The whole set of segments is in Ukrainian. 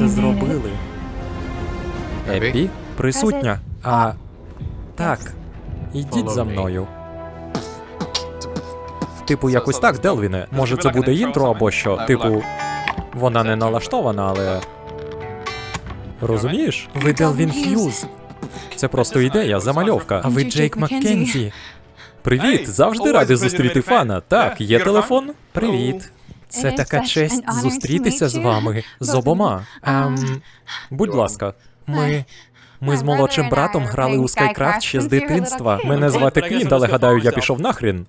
це зробили. Еббі присутня. А. Так. Ідіть за мною. Типу, якось так, Делвіне. Може, це буде інтро або що? Типу, вона не налаштована, але. Розумієш? Ви Делвін Х'юз. Це просто ідея, замальовка. А ви Джейк Маккензі. Привіт! Завжди радий зустріти фана. Так, є телефон? Привіт. Це така честь зустрітися з вами з обома. Ем, будь ласка, ми. Ми з молодшим братом грали у Скайкрафт ще з дитинства. Мене звати Клінт, але гадаю, я пішов нахрін.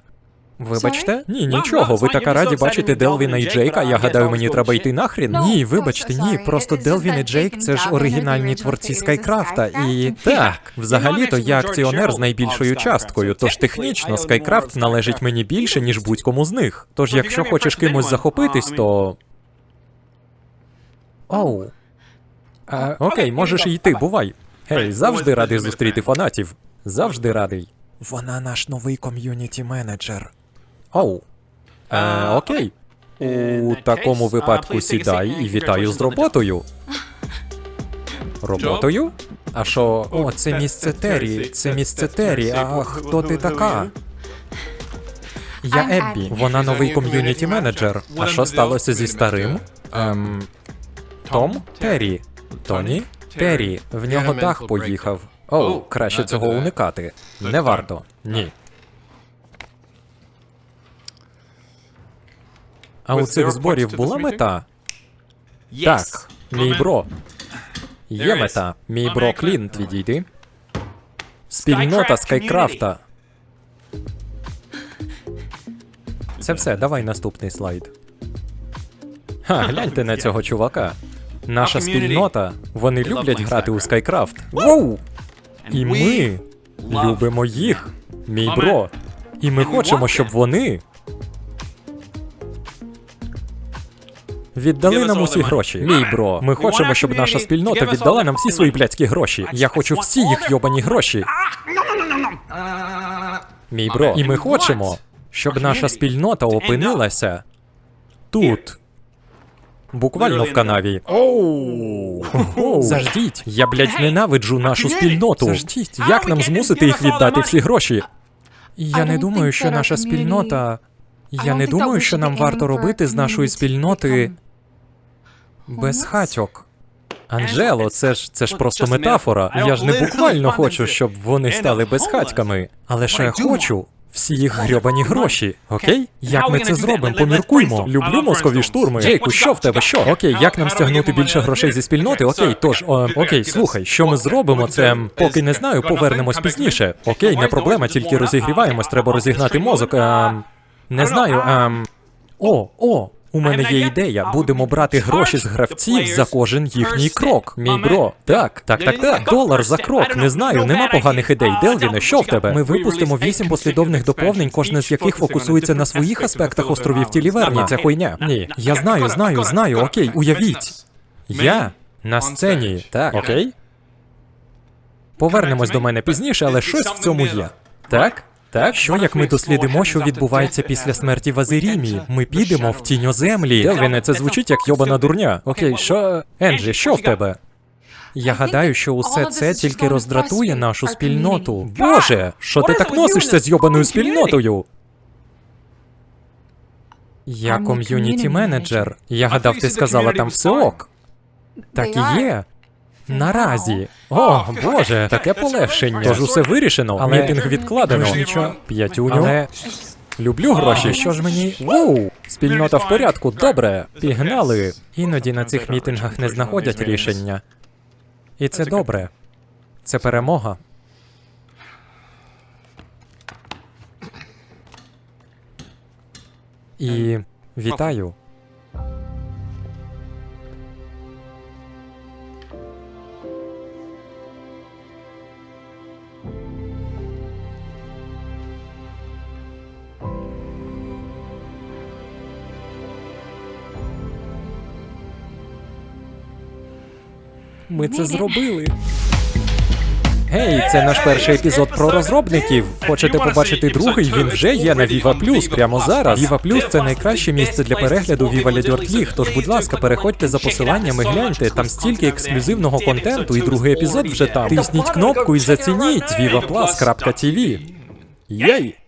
Вибачте? Ні, нічого. Ви така раді бачити Делвіна і Джейка. Я гадаю, мені треба йти нахрін. Ні, вибачте, ні. Просто Делвін і Джейк це ж оригінальні творці Скайкрафта. І так, взагалі-то я акціонер з найбільшою часткою. Тож технічно Скайкрафт належить мені більше, ніж будь-кому з них. Тож, якщо хочеш кимось захопитись, то. Оу. А, окей, можеш і йти, бувай. Гей, завжди радий зустріти фанатів. Завжди радий. Вона наш новий ком'юніті менеджер. Оу. Е, окей. У такому випадку сідай і вітаю з роботою. Роботою? А що? О, це місце Террі. Це місце Террі. А хто ти така? Я Еббі. Вона новий ком'юніті менеджер. А що сталося зі старим? Ем. Том? Террі. Тоні? Террі. В нього дах поїхав. Оу, краще цього уникати. Не варто. Ні. А у цих зборів була мета? Так, мій бро. Є мета. Мій бро Клінт, відійди. Спільнота Скайкрафта. Це все, давай наступний слайд. Ха, гляньте на цього чувака. Наша спільнота. Вони люблять грати у Скайкрафт. Воу! І ми любимо їх, мій бро. І ми хочемо, щоб вони віддали нам усі гроші. Мій бро. Ми хочемо, щоб наша спільнота віддала нам всі свої блядські гроші. Я хочу всі їх йобані гроші. Мій бро. І ми хочемо, щоб наша спільнота опинилася тут. Буквально в канаві. Оу! Заждіть! Я, блядь, ненавиджу нашу спільноту. Заждіть, як нам змусити їх віддати всі гроші? Я не думаю, що наша спільнота. Я не думаю, що нам варто робити з нашої спільноти без хатьок. Анджело, це ж це ж просто метафора. Я ж не буквально хочу, щоб вони стали безхатьками. Але що я хочу? Всі їх грьобані гроші, окей? Як ми це зробимо? Поміркуймо. Люблю мозкові штурми. Джейку, що в тебе? Що? Окей, як нам стягнути більше грошей зі спільноти? Окей, тож, о, окей, слухай, що ми зробимо? Це поки не знаю, повернемось пізніше. Окей, не проблема, тільки розігріваємось, треба розігнати мозок. Ем, не знаю. Ем... О, о, у мене є ідея. Будемо брати гроші з гравців за кожен їхній крок. Мій бро. Так, так, так, так. Долар за крок. Не знаю, нема поганих ідей. Делвіне, що в тебе? Ми випустимо вісім послідовних доповнень, кожне з яких фокусується на своїх аспектах островів Тіліверні. Це хуйня. Ні. Я знаю, знаю, знаю. Окей, уявіть. Я на сцені. Так. Окей? Повернемось до мене пізніше, але щось в цьому є. Так? Так, що як ми дослідимо, що відбувається після смерті в Азерімі? Ми підемо в тіньоземлі. Делвіне, це звучить як йобана дурня. Окей, що. Енджі, що в тебе? Я гадаю, що усе це тільки роздратує нашу спільноту. Боже, що ти так носишся з йобаною спільнотою? Я ком'юніті менеджер. Я гадав, ти сказала там все ок. Так і є. Наразі. О, боже, таке полегшення. Тож усе вирішено, але мітинг відкладено. Нічого. П'ятюню. Але... Люблю гроші. Що ж мені? Воу! Спільнота в порядку, добре. Пігнали. Іноді на цих мітингах не знаходять рішення. І це добре. Це перемога. І вітаю. Ми це зробили. Гей, це наш перший епізод про розробників. Хочете побачити другий? Він вже є на Viva Plus прямо зараз. Viva Plus – це найкраще місце для перегляду Viva Dirt League, Тож, будь ласка, переходьте за посиланнями, гляньте. Там стільки ексклюзивного контенту, і другий епізод вже там. Тисніть кнопку і зацініть vivaplus.tv. Єй!